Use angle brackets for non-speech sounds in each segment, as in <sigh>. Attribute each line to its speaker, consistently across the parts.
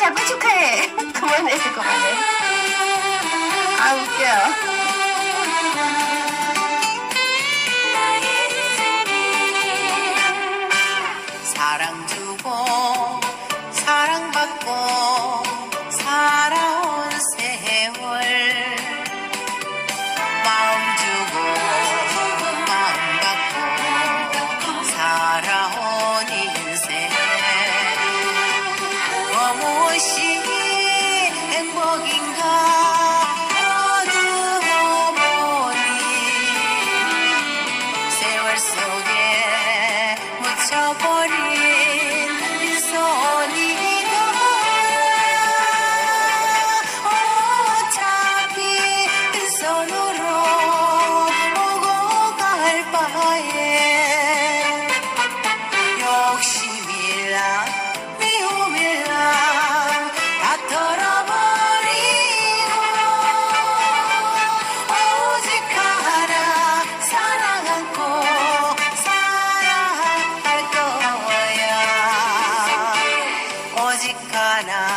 Speaker 1: 자꾸 축하해. <laughs> 그만해, 그만해. 아, 웃겨.
Speaker 2: Kana.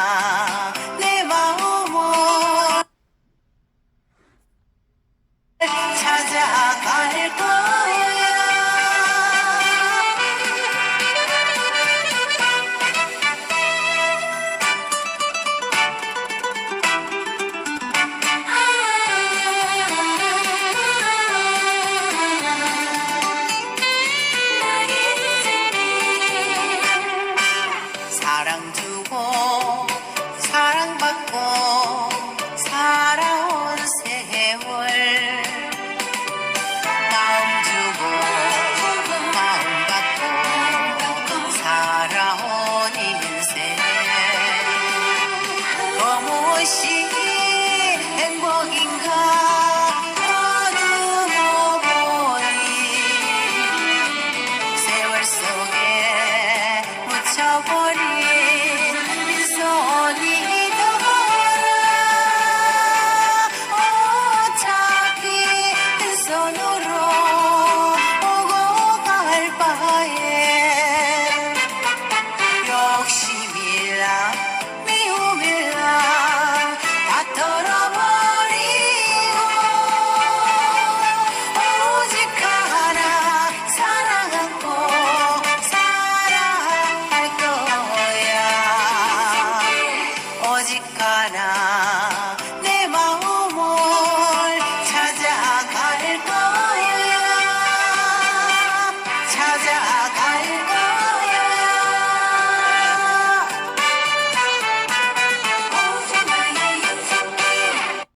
Speaker 2: спасибо. Americana.